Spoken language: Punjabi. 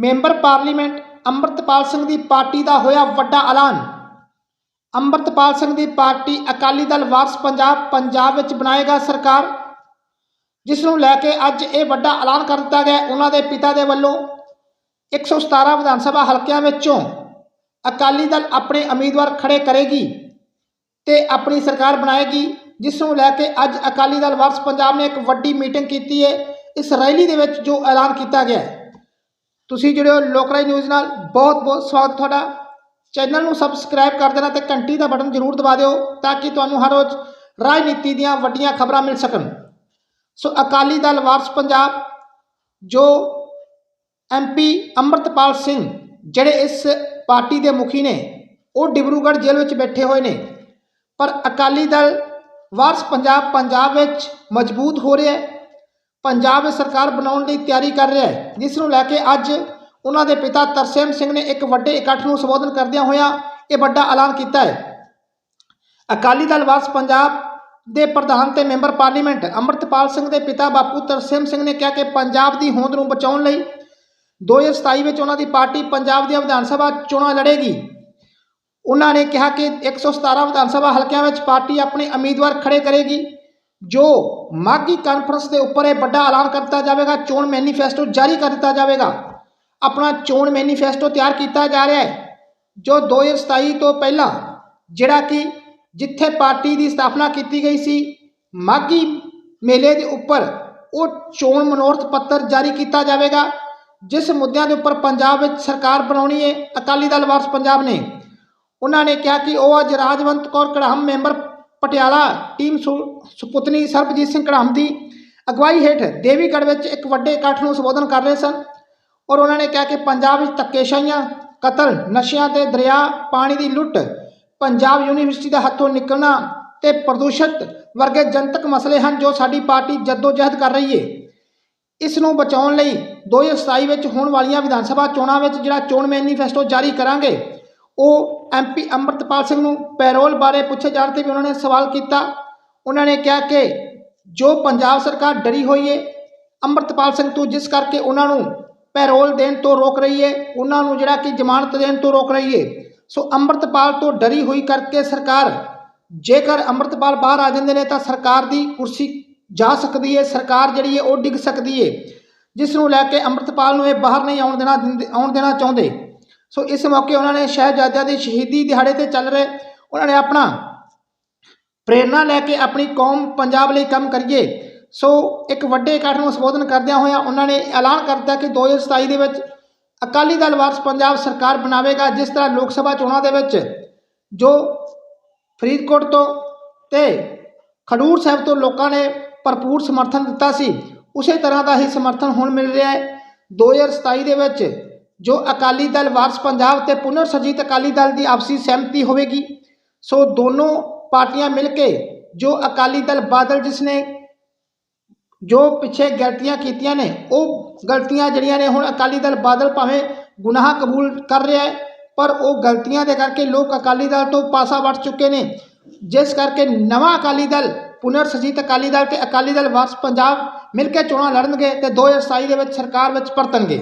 ਮੈਂਬਰ ਪਾਰਲੀਮੈਂਟ ਅੰਮ੍ਰਿਤਪਾਲ ਸਿੰਘ ਦੀ ਪਾਰਟੀ ਦਾ ਹੋਇਆ ਵੱਡਾ ਐਲਾਨ। ਅੰਮ੍ਰਿਤਪਾਲ ਸਿੰਘ ਦੀ ਪਾਰਟੀ ਅਕਾਲੀ ਦਲ ਵਾਰਸ ਪੰਜਾਬ ਪੰਜਾਬ ਵਿੱਚ ਬਣਾਏਗਾ ਸਰਕਾਰ ਜਿਸ ਨੂੰ ਲੈ ਕੇ ਅੱਜ ਇਹ ਵੱਡਾ ਐਲਾਨ ਕਰ ਦਿੱਤਾ ਗਿਆ। ਉਹਨਾਂ ਦੇ ਪਿਤਾ ਦੇ ਵੱਲੋਂ 117 ਵਿਧਾਨ ਸਭਾ ਹਲਕਿਆਂ ਵਿੱਚੋਂ ਅਕਾਲੀ ਦਲ ਆਪਣੇ ਉਮੀਦਵਾਰ ਖੜੇ ਕਰੇਗੀ ਤੇ ਆਪਣੀ ਸਰਕਾਰ ਬਣਾਏਗੀ ਜਿਸ ਨੂੰ ਲੈ ਕੇ ਅੱਜ ਅਕਾਲੀ ਦਲ ਵਾਰਸ ਪੰਜਾਬ ਨੇ ਇੱਕ ਵੱਡੀ ਮੀਟਿੰਗ ਕੀਤੀ ਹੈ। ਇਸ ਰੈਲੀ ਦੇ ਵਿੱਚ ਜੋ ਐਲਾਨ ਕੀਤਾ ਗਿਆ ਹੈ ਤੁਸੀਂ ਜਿਹੜੇ ਹੋ ਲੋਕਰਾਈ ਨਿਊਜ਼ ਨਾਲ। ਬਹੁਤ ਬਹੁਤ ਸਵਾਗਤ ਤੁਹਾਡਾ। ਚੈਨਲ ਨੂੰ ਸਬਸਕ੍ਰਾਈਬ ਕਰ ਦੇਣਾ ਤੇ ਘੰਟੀ ਦਾ ਬਟਨ ਜ਼ਰੂਰ ਦਬਾ ਦਿਓ ਤਾਂ ਕਿ ਤੁਹਾਨੂੰ ਹਰ ਰੋਜ਼ ਰਾਜਨੀਤੀ ਦੀਆਂ ਵੱਡੀਆਂ ਖਬਰਾਂ ਮਿਲ ਸਕਣ। ਸੋ ਅਕਾਲੀ ਦਲ ਵਾਰਸ ਪੰਜਾਬ, ਜੋ ਐਮਪੀ ਅੰਮ੍ਰਿਤਪਾਲ ਸਿੰਘ, ਜਿਹੜੇ ਇਸ ਪਾਰਟੀ ਦੇ ਮੁਖੀ ਨੇ, ਉਹ ਡਿਬਰੂਗੜ੍ਹ ਜੇਲ੍ਹ ਵਿੱਚ ਬੈਠੇ ਹੋਏ ਨੇ। ਪਰ ਅਕਾਲੀ ਦਲ ਵਾਰਸ ਪੰਜਾਬ ਪੰਜਾਬ ਵਿੱਚ ਮਜ਼ਬੂਤ ਹੋ ਰਿਹਾ ਹੈ। ਪੰਜਾਬ ਸਰਕਾਰ ਬਣਾਉਣ ਦੀ ਤਿਆਰੀ ਕਰ ਰਿਹਾ ਹੈ। ਜਿਸ ਨੂੰ ਲੈ ਕੇ ਅੱਜ ਉਹਨਾਂ ਦੇ ਪਿਤਾ ਤਰਸੇਮ ਸਿੰਘ ਨੇ ਇੱਕ ਵੱਡੇ ਇਕੱਠ ਨੂੰ ਸੰਬੋਧਨ ਕਰਦਿਆਂ ਹੋਇਆਂ ਇਹ ਵੱਡਾ ਐਲਾਨ ਕੀਤਾ ਹੈ। ਅਕਾਲੀ ਦਲ ਵਾਰਸ ਪੰਜਾਬ ਦੇ ਪ੍ਰਧਾਨ ਤੇ ਮੈਂਬਰ ਪਾਰਲੀਮੈਂਟ ਅੰਮ੍ਰਿਤਪਾਲ ਸਿੰਘ ਦੇ ਪਿਤਾ ਬਾਪੂ ਤਰਸੇਮ ਸਿੰਘ ਨੇ ਕਿਹਾ ਕਿ ਪੰਜਾਬ ਦੀ ਹੋਂਦ ਨੂੰ ਬਚਾਉਣ ਲਈ 2027 ਵਿੱਚ ਉਹਨਾਂ ਦੀ ਪਾਰਟੀ ਪੰਜਾਬ ਦੀਆਂ ਵਿਧਾਨ ਸਭਾ ਚੋਣਾਂ ਲੜੇਗੀ। ਉਹਨਾਂ ਨੇ ਕਿਹਾ ਕਿ 117 ਵਿਧਾਨ ਸਭਾ ਹਲਕਿਆਂ ਵਿੱਚ ਪਾਰਟੀ ਆਪਣੇ ਉਮੀਦਵਾਰ ਖੜੇ ਕਰੇਗੀ। ਜੋ ਮਾਗੀ ਕਾਨਫਰੰਸ ਦੇ ਉੱਪਰ ਇਹ ਵੱਡਾ ਐਲਾਨ ਕਰ ਦਿੱਤਾ ਜਾਵੇਗਾ, ਚੋਣ ਮੈਨੀਫੈਸਟੋ ਜਾਰੀ ਕਰ ਦਿੱਤਾ ਜਾਵੇਗਾ। ਆਪਣਾ ਚੋਣ ਮੈਨੀਫੈਸਟੋ ਤਿਆਰ ਕੀਤਾ ਜਾ ਰਿਹਾ ਹੈ। ਜੋ 2027 ਤੋਂ ਪਹਿਲਾਂ ਜਿਹੜਾ ਕਿ ਜਿੱਥੇ ਪਾਰਟੀ ਦੀ ਸਥਾਪਨਾ ਕੀਤੀ ਗਈ ਸੀ ਮਾਗੀ ਮੇਲੇ ਦੇ ਉੱਪਰ ਉਹ ਚੋਣ ਮਨੋਰਥ ਪੱਤਰ ਜਾਰੀ ਕੀਤਾ ਜਾਵੇਗਾ, ਜਿਸ ਮੁੱਦਿਆਂ ਦੇ ਉੱਪਰ ਪੰਜਾਬ ਵਿੱਚ ਸਰਕਾਰ ਬਣਾਉਣੀ ਹੈ, ਅਕਾਲੀ ਦਲ ਵਾਰਸ ਪੰਜਾਬ ਨੇ। ਉਹਨਾਂ ਨੇ ਕਿਹਾ ਕਿ ਉਹ ਅੱਜ ਰਾਜਵੰਤ ਕੌਰ ਕੜਾਹਮ ਮੈਂਬਰ ਪਟਿਆਲਾ ਟੀਮ ਸੁ- ਸੁਪੁੱਤਨੀ ਸਰਬਜੀਤ ਸਿੰਘ ਕੜਾਹਮ ਦੀ ਅਗਵਾਈ ਹੇਠ ਦੇਵੀਗੜ੍ਹ ਵਿੱਚ ਇੱਕ ਵੱਡੇ ਇਕੱਠ ਨੂੰ ਸੰਬੋਧਨ ਕਰ ਰਹੇ ਸਨ ਔਰ ਉਹਨਾਂ ਨੇ ਕਿਹਾ ਕਿ ਪੰਜਾਬ ਵਿੱਚ ਧੱਕੇਸ਼ਾਹੀਆਂ, ਕਤਲ, ਨਸ਼ਿਆਂ ਤੇ ਦਰਿਆ ਪਾਣੀ ਦੀ ਲੁੱਟ, ਪੰਜਾਬ ਯੂਨੀਵਰਸਿਟੀ ਦੇ ਹੱਥੋਂ ਨਿਕਲਣਾ ਤੇ ਪ੍ਰਦੂਸ਼ਿਤ ਵਰਗੇ ਜਨਤਕ ਮਸਲੇ ਹਨ ਜੋ ਸਾਡੀ ਪਾਰਟੀ ਜਹਿਦ ਕਰ ਰਹੀ ਹੈ ਇਸ ਨੂੰ ਬਚਾਉਣ ਲਈ 2027 ਵਿੱਚ ਹੋਣ ਵਾਲੀਆਂ ਵਿਧਾਨ ਸਭਾ ਚੋਣਾਂ ਵਿੱਚ ਜਿਹੜਾ ਚੋਣ ਮੈਨੀਫੈਸਟੋ ਜਾਰੀ ਕਰਾਂਗੇ ਉਹ ਐਮਪੀ ਅੰਮ੍ਰਿਤਪਾਲ ਸਿੰਘ ਨੂੰ ਪੈਰੋਲ ਬਾਰੇ ਪੁੱਛੇ ਜਾਣ ਤੇ ਵੀ ਉਹਨਾਂ ਨੇ ਸਵਾਲ ਕੀਤਾ। ਉਹਨਾਂ ਨੇ ਕਿਹਾ ਕਿ ਜੋ ਪੰਜਾਬ ਸਰਕਾਰ ਡਰੀ ਹੋਈ ਹੈ ਅੰਮ੍ਰਿਤਪਾਲ ਸਿੰਘ ਤੋਂ ਜਿਸ ਕਰਕੇ ਉਹਨਾਂ ਨੂੰ ਪੈਰੋਲ ਦੇਣ ਤੋਂ ਰੋਕ ਰਹੀ ਹੈ ਉਹਨਾਂ ਨੂੰ ਜਿਹੜਾ ਕਿ ਜ਼ਮਾਨਤ ਦੇਣ ਤੋਂ ਰੋਕ ਰਹੀ ਹੈ ਸੋ ਅੰਮ੍ਰਿਤਪਾਲ ਤੋਂ ਡਰੀ ਹੋਈ ਕਰਕੇ ਸਰਕਾਰ, ਜੇਕਰ ਅੰਮ੍ਰਿਤਪਾਲ ਬਾਹਰ ਆ ਜਾਂਦੇ ਨੇ ਤਾਂ ਸਰਕਾਰ ਦੀ ਕੁਰਸੀ ਜਾ ਸਕਦੀ ਹੈ ਸਰਕਾਰ ਜਿਹੜੀ ਹੈ ਉਹ ਡਿੱਗ ਸਕਦੀ ਹੈ ਜਿਸ ਨੂੰ ਲੈ ਕੇ ਅੰਮ੍ਰਿਤਪਾਲ ਨੂੰ ਇਹ ਬਾਹਰ ਨਹੀਂ ਆਉਣ ਦੇਣਾ ਦਿੰਦੇ- ਆਉਣ ਦੇਣਾ ਚਾਹੁੰਦੇ। ਸੋ ਇਸ ਮੌਕੇ ਉਹਨਾਂ ਨੇ ਸ਼ਹਿਜ਼ਾਦਿਆਂ ਦੇ ਸ਼ਹੀਦੀ ਦਿਹਾੜੇ ਤੇ ਚੱਲ ਰਹੇ ਉਹਨਾਂ ਨੇ ਆਪਣਾ ਪ੍ਰੇਰਣਾ ਲੈ ਕੇ ਆਪਣੀ ਕੌਮ ਪੰਜਾਬ ਲਈ ਕੰਮ ਕਰੀਏ। ਸੋ ਇੱਕ ਵੱਡੇ ਇਕੱਠ ਨੂੰ ਸੰਬੋਧਨ ਕਰਦਿਆਂ ਹੋਇਆਂ ਉਹਨਾਂ ਨੇ ਐਲਾਨ ਕਰਤਾ ਕਿ 2027 ਦੇ ਵਿੱਚ ਅਕਾਲੀ ਦਲ ਵਾਰਸ ਪੰਜਾਬ ਸਰਕਾਰ ਬਣਾਵੇਗਾ, ਜਿਸ ਤਰ੍ਹਾਂ ਲੋਕ ਸਭਾ ਚੋਣਾਂ ਦੇ ਵਿੱਚ ਜੋ ਫਰੀਦਕੋਟ ਤੋਂ ਤੇ ਖਡੂਰ ਸਾਹਿਬ ਤੋਂ ਲੋਕਾਂ ਨੇ ਭਰਪੂਰ ਸਮਰਥਨ ਦਿੱਤਾ ਸੀ, ਉਸੇ ਤਰ੍ਹਾਂ ਦਾ ਹੀ ਸਮਰਥਨ ਹੁਣ ਮਿਲ ਰਿਹਾ ਹੈ। 2027 ਦੇ ਵਿੱਚ ਜੋ ਅਕਾਲੀ ਦਲ ਵਾਰਸ ਪੰਜਾਬ ਤੇ ਪੁਨਰ ਸਰਜੀਤ ਅਕਾਲੀ ਦਲ ਦੀ ਆਪਸੀ ਸਹਿਮਤੀ ਹੋਵੇਗੀ, ਸੋ ਦੋਨੋਂ ਪਾਰਟੀਆਂ ਮਿਲ ਕੇ ਜੋ ਅਕਾਲੀ ਦਲ ਬਾਦਲ ਜਿਸ ਨੇ ਜੋ ਪਿੱਛੇ ਗਲਤੀਆਂ ਕੀਤੀਆਂ ਨੇ, ਉਹ ਗਲਤੀਆਂ ਜਿਹੜੀਆਂ ਨੇ ਹੁਣ ਅਕਾਲੀ ਦਲ ਬਾਦਲ ਭਾਵੇਂ ਗੁਨਾਹ ਕਬੂਲ ਕਰ ਰਿਹਾ ਹੈ, ਪਰ ਉਹ ਗਲਤੀਆਂ ਦੇ ਕਰਕੇ ਲੋਕ ਅਕਾਲੀ ਦਲ ਤੋਂ ਪਾਸਾ ਵੱਟ ਚੁੱਕੇ ਨੇ। ਜਿਸ ਕਰਕੇ ਨਵਾਂ ਅਕਾਲੀ ਦਲ ਪੁਨਰ ਸਰਜੀਤ ਅਕਾਲੀ ਦਲ ਤੇ ਅਕਾਲੀ ਦਲ ਵਾਰਸ ਪੰਜਾਬ ਮਿਲ ਕੇ ਚੋਣਾਂ ਲੜਨਗੇ ਤੇ 2027 ਦੇ ਵਿੱਚ ਸਰਕਾਰ ਵਿੱਚ ਪਰਤਣਗੇ।